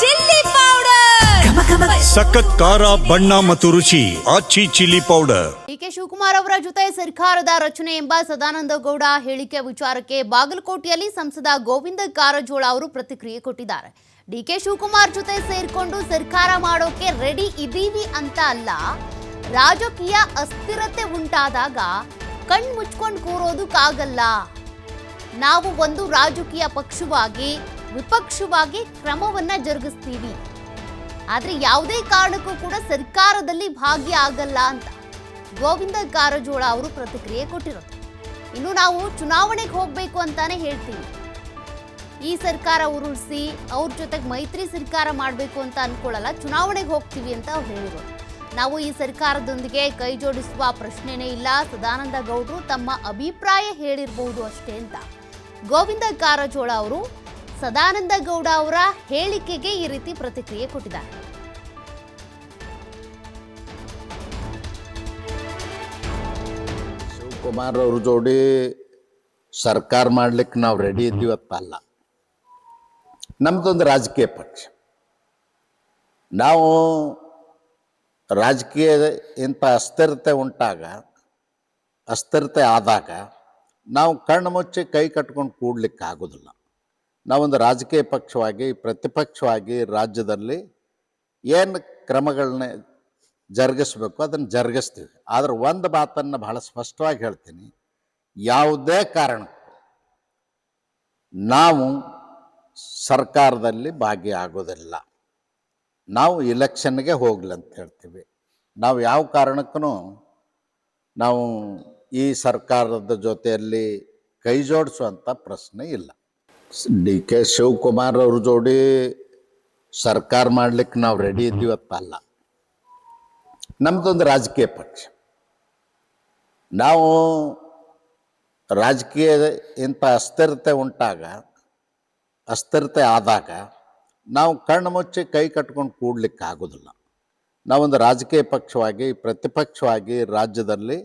Chilli powder. ಸಖತ್ ಖಾರ ಬಣ್ಣ ಮತ್ತು ರುಚಿ ಆಚಿ ಚಿಲ್ಲಿ ಪೌಡರ್. ಡಿಕೆ ಶಿವಕುಮಾರ್ ಅವರ ಜೊತೆ ಸರ್ಕಾರದ ರಚನೆ ಎಂಬ ಸದಾನಂದ ಗೌಡ ಹೇಳಿಕೆ ವಿಚಾರಕ್ಕೆ ಬಾಗಲಕೋಟೆಯಲ್ಲಿ ಸಂಸದ ಗೋವಿಂದ ಕಾರಜೋಳ ಅವರು ಪ್ರತಿಕ್ರಿಯೆ ಕೊಟ್ಟಿದ್ದಾರೆ. ಡಿ ಕೆ ಶಿವಕುಮಾರ್ ಜೊತೆ ಸೇರ್ಕೊಂಡು ಸರ್ಕಾರ ಮಾಡೋಕೆ ರೆಡಿ ಇದೀವಿ ಅಂತ ಅಲ್ಲ ರಾಜಕೀಯ ಅಸ್ಥಿರತೆ ಉಂಟಾದಾಗ ಕಣ್ಮುಚ್ಕೊಂಡು ಕೂರೋದಕ್ಕಾಗಲ್ಲ. ನಾವು ಒಂದು ರಾಜಕೀಯ ಪಕ್ಷವಾಗಿ ವಿಪಕ್ಷವಾಗಿ ಕ್ರಮವನ್ನ ಜರುಗಿಸ್ತೀವಿ. ಆದ್ರೆ ಯಾವುದೇ ಕಾರಣಕ್ಕೂ ಕೂಡ ಸರ್ಕಾರದಲ್ಲಿ ಭಾಗಿಯಾಗಲ್ಲ ಅಂತ ಗೋವಿಂದ ಕಾರಜೋಳ ಅವರು ಪ್ರತಿಕ್ರಿಯೆ ಕೊಟ್ಟಿರೋದು. ಇನ್ನು ನಾವು ಚುನಾವಣೆಗೆ ಹೋಗ್ಬೇಕು ಅಂತಾನೆ ಹೇಳ್ತೀವಿ. ಈ ಸರ್ಕಾರ ಉರುಳಿಸಿ, ಅವ್ರ ಜೊತೆಗೆ ಮೈತ್ರಿ ಸರ್ಕಾರ ಮಾಡಬೇಕು ಅಂತ ಅನ್ಕೊಳ್ಳಲ್ಲ, ಚುನಾವಣೆಗೆ ಹೋಗ್ತೀವಿ ಅಂತ ಅವ್ರು ನಾವು ಈ ಸರ್ಕಾರದೊಂದಿಗೆ ಕೈ ಜೋಡಿಸುವ ಪ್ರಶ್ನೆನೇ ಇಲ್ಲ. ಸದಾನಂದ ಗೌಡರು ತಮ್ಮ ಅಭಿಪ್ರಾಯ ಹೇಳಿರಬಹುದು ಅಷ್ಟೇ ಅಂತ. ಗೋವಿಂದ ಕಾರಜೋಳ ಅವರು ಸದಾನಂದ ಗೌಡ ಅವರ ಹೇಳಿಕೆಗೆ ಈ ರೀತಿ ಪ್ರತಿಕ್ರಿಯೆ ಕೊಟ್ಟಿದ್ದಾರೆ. ಶಿವಕುಮಾರ್ ಅವ್ರ ಜೋಡಿ ಸರ್ಕಾರ ಮಾಡ್ಲಿಕ್ಕೆ ನಾವು ರೆಡಿ ಇದ್ದೀವಪ್ಪ ಅಲ್ಲ ನಮ್ದೊಂದು ರಾಜಕೀಯ ಪಕ್ಷ. ನಾವು ರಾಜಕೀಯ ಇಂಥ ಅಸ್ಥಿರತೆ ಉಂಟಾಗ, ಅಸ್ಥಿರತೆ ಆದಾಗ ನಾವು ಕಣ್ಣು ಮುಚ್ಚಿ ಕೈ ಕಟ್ಕೊಂಡು ಕೂಡ್ಲಿಕ್ಕೆ ಆಗೋದಿಲ್ಲ. ನಾವೊಂದು ರಾಜಕೀಯ ಪಕ್ಷವಾಗಿ, ಪ್ರತಿಪಕ್ಷವಾಗಿ ರಾಜ್ಯದಲ್ಲಿ ಏನು ಕ್ರಮಗಳನ್ನ ಜರುಗಿಸ್ಬೇಕು, ಅದನ್ನು ಜರುಗಿಸ್ತೀವಿ. ಆದರೆ ಒಂದು ಮಾತನ್ನು ಬಹಳ ಸ್ಪಷ್ಟವಾಗಿ ಹೇಳ್ತೀನಿ. ಯಾವುದೇ ಕಾರಣಕ್ಕೂ ನಾವು ಸರ್ಕಾರದಲ್ಲಿ ಭಾಗಿಯಾಗೋದಿಲ್ಲ. ನಾವು ಇಲೆಕ್ಷನ್ಗೆ ಹೋಗ್ಲಿ ಅಂತ ಹೇಳ್ತೀವಿ. ನಾವು ಯಾವ ಕಾರಣಕ್ಕೂ ನಾವು ಈ ಸರ್ಕಾರದ ಜೊತೆಯಲ್ಲಿ ಕೈ ಜೋಡಿಸುವಂಥ ಪ್ರಶ್ನೆ ಇಲ್ಲ. ಡಿ ಕೆ ಶಿವಕುಮಾರ್ ಅವ್ರ ಜೋಡಿ ಸರ್ಕಾರ ಮಾಡ್ಲಿಕ್ಕೆ ನಾವು ರೆಡಿ ಇದ್ದೀವತ್ತ ಅಲ್ಲ. ನಮ್ದೊಂದು ರಾಜಕೀಯ ಪಕ್ಷ. ನಾವು ರಾಜಕೀಯ ಇಂಥ ಅಸ್ಥಿರತೆ ಉಂಟಾಗ, ಅಸ್ಥಿರತೆ ಆದಾಗ ನಾವು ಕಣ್ಣು ಮುಚ್ಚಿ ಕೈ ಕಟ್ಕೊಂಡು ಕೂಡ್ಲಿಕ್ಕೆ ಆಗೋದಿಲ್ಲ ನಾವೊಂದು ರಾಜಕೀಯ ಪಕ್ಷವಾಗಿ, ಪ್ರತಿಪಕ್ಷವಾಗಿ ರಾಜ್ಯದಲ್ಲಿ